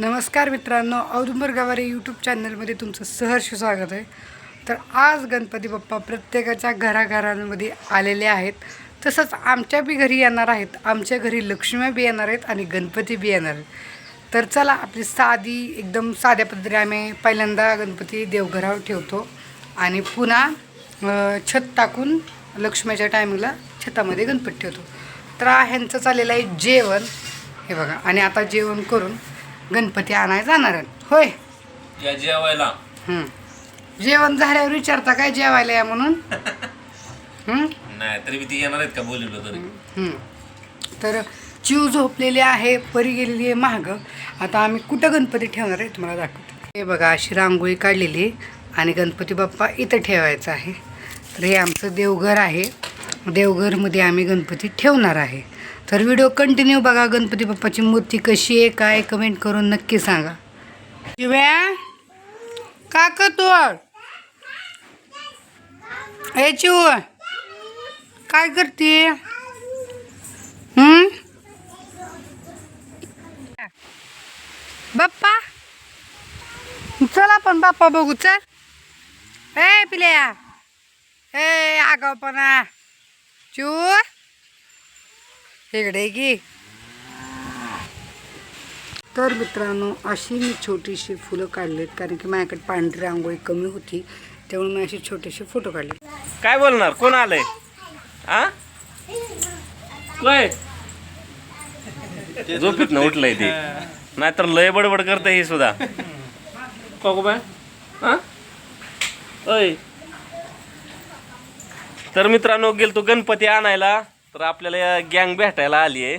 नमस्कार मित्रांनो औदुंबर गावारे यूट्यूब चॅनलमध्ये तुमचं सहर्ष स्वागत आहे. तर आज गणपती बाप्पा प्रत्येकाच्या घराघरांमध्ये आलेले आहेत. तसंच आमच्या बी घरी येणार आहेत. आमच्या घरी लक्ष्म्या बी येणार आहेत आणि गणपती बी येणार आहेत. तर चला आपली साधी एकदम साध्या पद्धतीने आम्ही पहिल्यांदा गणपती देवघरावर ठेवतो आणि पुन्हा छत टाकून लक्ष्मीच्या टायमिंगला छतामध्ये गणपती ठेवतो. तर ह्यांचं चाललेलं आहे जेवण. हे बघा आणि आता जेवण करून गणपती आणायला जाणार आहेत होय. या जेवायला. हं. जेवण झाल्यावर विचारता काय जेवायला या म्हणून? हं? नाही तरी ती येणार आहेत का बोलवलं तरी? हं. तर चिव झोपलेली आहे परी गेलेली आहे महाग आता आम्ही कुठं गणपती ठेवणार आहे तुम्हाला दाखवतो. हे बघा अशी रांगोळी काढलेली आहे आणि गणपती बाप्पा इथं ठेवायचा आहे. तर हे आमचं देवघर आहे. देवघरमध्ये आम्ही गणपती ठेवणार आहे. तर व्हिडिओ कंटिन्यू बघा गणपती बाप्पाची मूर्ती कशी आहे काय कमेंट करून नक्की सांगा. शिव्या का करतो ए चिव काय करते? हम्म? बाप्पा चल आपण बाप्पा बघू चल. ए पिल्या. ए आगावपणा चूर की? तर मित्रांनो अशी मी छोटीशी फुलं काढलीत कारण की माझ्याकडे पांढरी रांगोळी कमी होती त्यामुळे मी अशी छोटेसे फोटो काढले. काय बोलणार? कोण आलंय? आ? काय झोपीत ना उठलंय ते. नाहीतर लय बडबड करते हे सुद्धा. हा अय तर मित्रांनो गेलतो गणपती आणायला. तर आपल्याला गँग भेटायला आली आहे.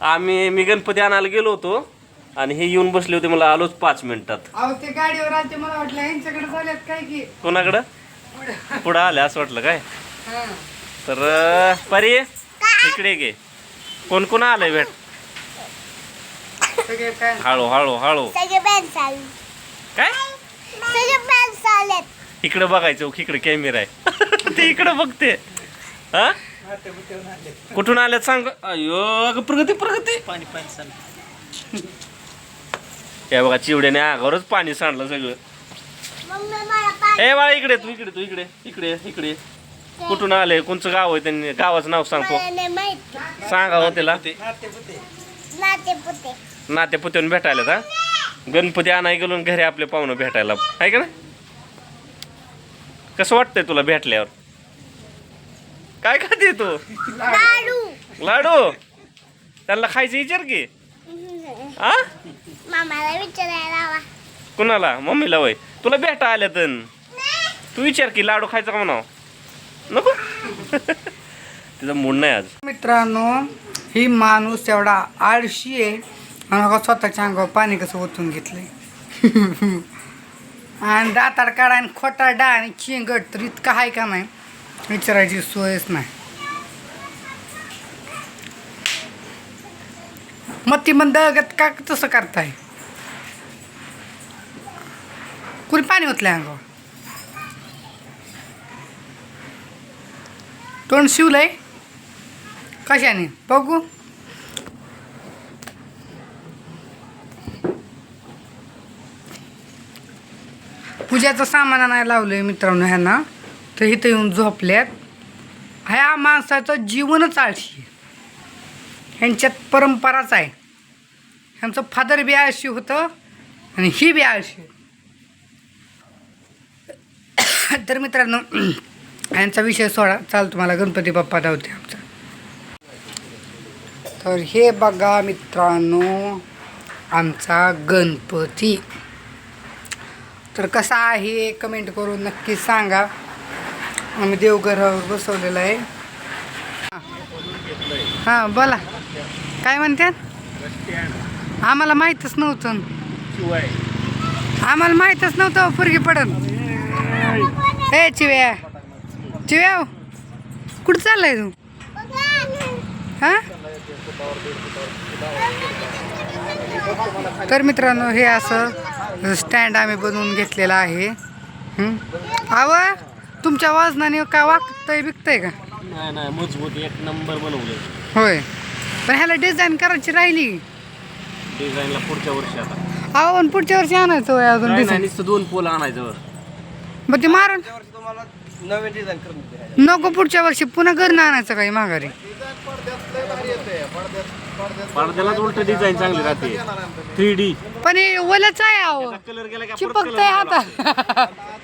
आम्ही मी गणपती आणायला गेलो होतो आणि हे येऊन बसले होते मला आलोच पाच मिनिटात. अहो ते गाडीवर आलते मला वाटलं. यांच्याकडे झाल्यात काय की? कोणाकडं? पुढं आलं असं वाटलं काय? हा. तर अं, परी इकडे गे. कोण कोण आलंय भेट? सगळे काय? हळू हळू हळू. सगळे बँड आले. काय? सगळे बँड आलेत. इकडे बघायचं इकडे कॅमेरा आहे. ते इकडे बघते. हा? कुठून आल्यात सांग. अयो अगं प्रगती प्रगती. पाणी पाणी हे बघा चिवड्याने आगावरच पाणी सांडलं सगळं. मम्मी मला पाणी ए बाळा इकडे तू इकडे तू इकडे इकडे इकडे कुठून आले? कोणचं गाव आहे त्यांनी? गावाचं नाव सांगतो मला नाही माहिती. सांगावं त्याला नाते पुते. नाते पुत्यान भेटायला का गणपती आणाय गेलो घरी आपले पाहुणं भेटायला. आहे का ना कसं वाटतंय तुला भेटल्यावर? काय खाते तू? लाडू. लाडू? त्यांना खायचं विचार की? आ? मामाला विचारायला हवा कुणाला? मम्मीला वय. तुला भेटा आल्या तर तू विचार की लाडू खायचा का म्हणाव? नको? तिचा मूड नाही आज. मित्रांनो ही माणूस एवढा आळशी आहे. आणि बघा स्वतःच्या अंगावर पाणी कसं ओतून घेतलंय. आणि दाताड काढा आणि खोटा डा आणि चिंगट तर इतकं आहे का नाही? विचारायची सोयच नाही. मग ती मग का तसं करताय? कुणी पाणी ओतलंय अंगावर? तोंड शिवलंय? कशाने? बघू. पूजाचं सामान नाही लावलंय मित्रांनो ह्यांना. तर इथं येऊन झोपल्यात. ह्या माणसाचं जीवनच आळशी आहे. ह्यांच्यात परंपराच आहे. ह्यांचं फादर बी आळशी होतं आणि ही बी आळशी आहे. तर मित्रांनो ह्यांचा विषय सोडा. चाल तुम्हाला गणपती बाप्पा धावते आमचा. तर हे बघा मित्रांनो आमचा गणपती. तर कसा आहे कमेंट करून नक्की सांगा. आम्ही देवघरावर बसवलेलं आहे. हां बोला. काय म्हणतात आम्हाला माहीतच नव्हतं. आम्हाला माहीतच नव्हतं पोरगी पडन. ए चिव्या. चिव्या हो. कुठं चाललाय तू? हां? तर मित्रांनो हे असं स्टँड आम्ही बनवून घेतलेलं आहे. आव? तुमच्या वजनाने काय वागतंय बिकतंय का? नाही नाही मजबूत एक नंबर बनवलं. होय. पण ह्याला डिझाईन करायची राहिली. डिझाईनला पुढच्या वर्षी आता. अहो पण पुढच्या वर्षी आणायचं होय अजून नाही डिझाईन नुसतं दोन पोल आणायचं. वर. मग ते मारून त्याच्यावरती तुम्हाला नवीन डिझाईन करून देते नको पुढच्या वर्षी पुन्हा घरनं आणायचं काही माघारी. पडद्यालाच उलट डिझाईन चांगली राहते. थ्री डी पण हे ओलच आहे अहो. कलर गेला की परत चिपकतंय color लावावा हातात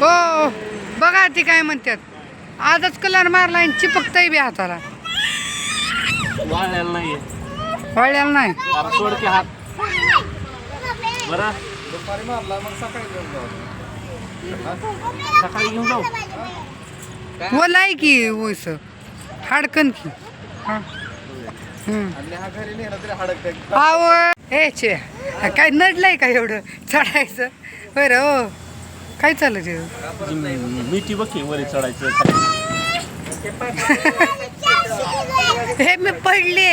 हो बघा ती काय म्हणतात. आजच कलर मारला आणि चिपकतय बी हाताला. लागतो. वाळलेला नाहीये. वळलेला नाही. सोड की हात. बरं. दुपारी मारला मग सकाळी घेऊन जाऊ. सकाळी घेऊन जाऊ? ओला आहे की हाडकन की. हा. हम्म. आणि हा घरी नेला तरी हडक आव ए चे काय नडलंय का एवढं? चढायचं? बरं हो. काय चालू ते? मी ती बघ वर चढायचं. हे मी पडले.